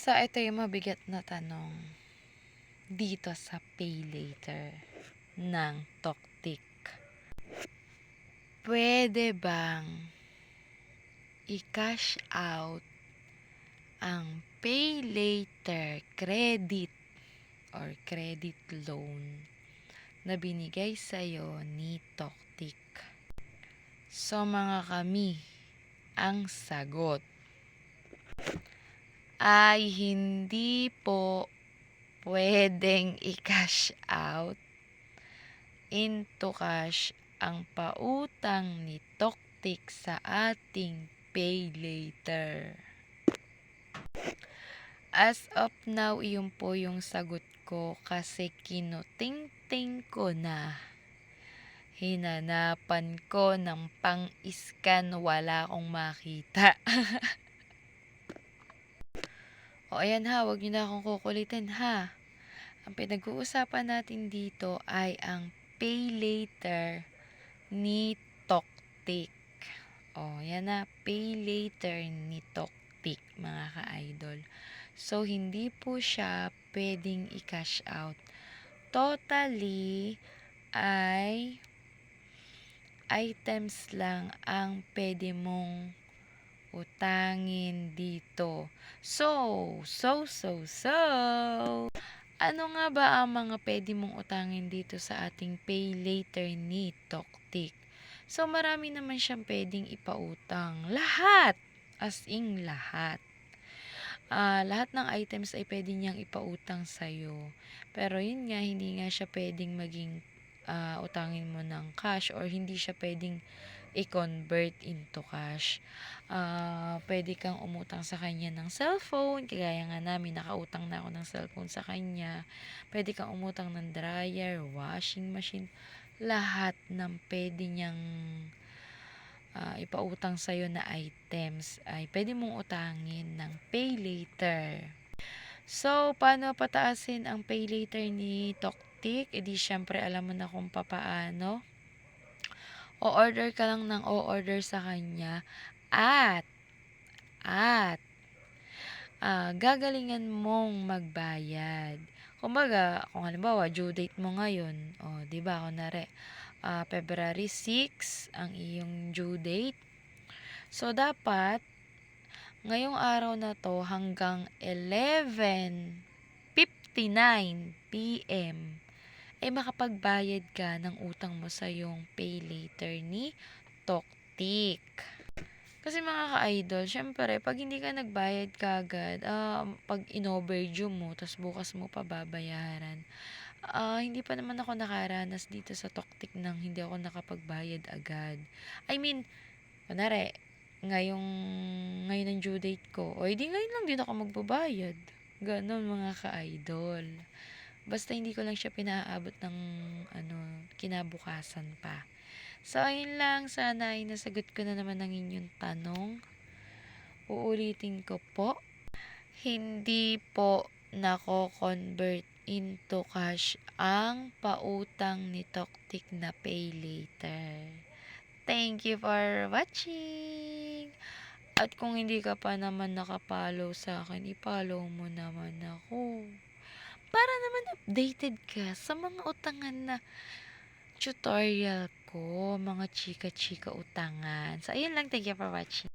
So, ito yung mabigat na tanong dito sa pay later ng Toktik. Pwede bang i-cash out ang pay later credit or credit loan na binigay sa'yo ni Toktik? So, mga kami, ang sagot ay hindi po pwedeng i-cash out into cash ang pautang ni Toktik sa ating pay later. As of now, iyon po yung sagot ko kasi kinuting-ting ko na. Hinanapan ko ng pang-scan, wala akong makita. o ayan ha, wag niyo na akong kukulitin ha. Ang pinag-uusapan natin dito ay ang pay later ni Toktik. O, yan na, pay later ni Toktik, mga ka-idol. So, hindi po siya pwedeng i-cash out. Totally ay items lang ang pwede mong utangin dito. So, so, so, so, ano nga ba ang mga pwede mong utangin dito sa ating pay later ni Toktik? So, marami naman siyang pwedeng ipautang. Lahat! As in, lahat. Ah, lahat ng items ay pwede niyang ipautang sa'yo. Pero yun nga, hindi nga siya pwedeng maging ah, utangin mo ng cash or hindi siya pwedeng i-convert into cash. Ah, pwede kang umutang sa kanya ng cellphone, kagaya nga namin, nakautang na ako ng cellphone sa kanya. Pwede kang umutang ng dryer, washing machine, lahat ng pwede niyang ah, ipautang sa'yo na items ay pwede mong utangin ng pay later. So, paano pataasin ang pay later ni Toktik? E di syempre alam mo na kung papaano. O-order ka lang ng o-order sa kanya at at ah, gagalingan mong magbayad. Kumbaga, kung halimbawa, due date mo ngayon, o, di ba, kunwari, ah, February 6 ang iyong due date. So, dapat, ngayong araw na to hanggang 11.59 p.m. ay makapagbayad ka ng utang mo sa yung pay later ni Toktik. Kasi mga ka-idol, syempre, pag hindi ka nagbayad kagad, ah, pag in-overdue mo, tas bukas mo pa babayaran, ah, hindi pa naman ako nakaranas dito sa Toktik nang hindi ako nakapagbayad agad. I mean, kunwari, ngayong, ngayon ang due date ko, o edi ngayon lang din ako magbabayad. Ganon mga ka-idol. Basta hindi ko lang siya pinaabot ng ano, kinabukasan pa. So, ayun lang. Sana ay nasagot ko na naman ang inyong tanong. Uulitin ko po. Hindi po nako-convert into cash ang pautang ni Toktik na pay later. Thank you for watching! At kung hindi ka pa naman nakapollow sa akin, ipollow mo naman ako. Para naman updated ka sa mga utangan na tutorial ko, mga chika-chika utangan. So, ayun lang. Thank you for watching.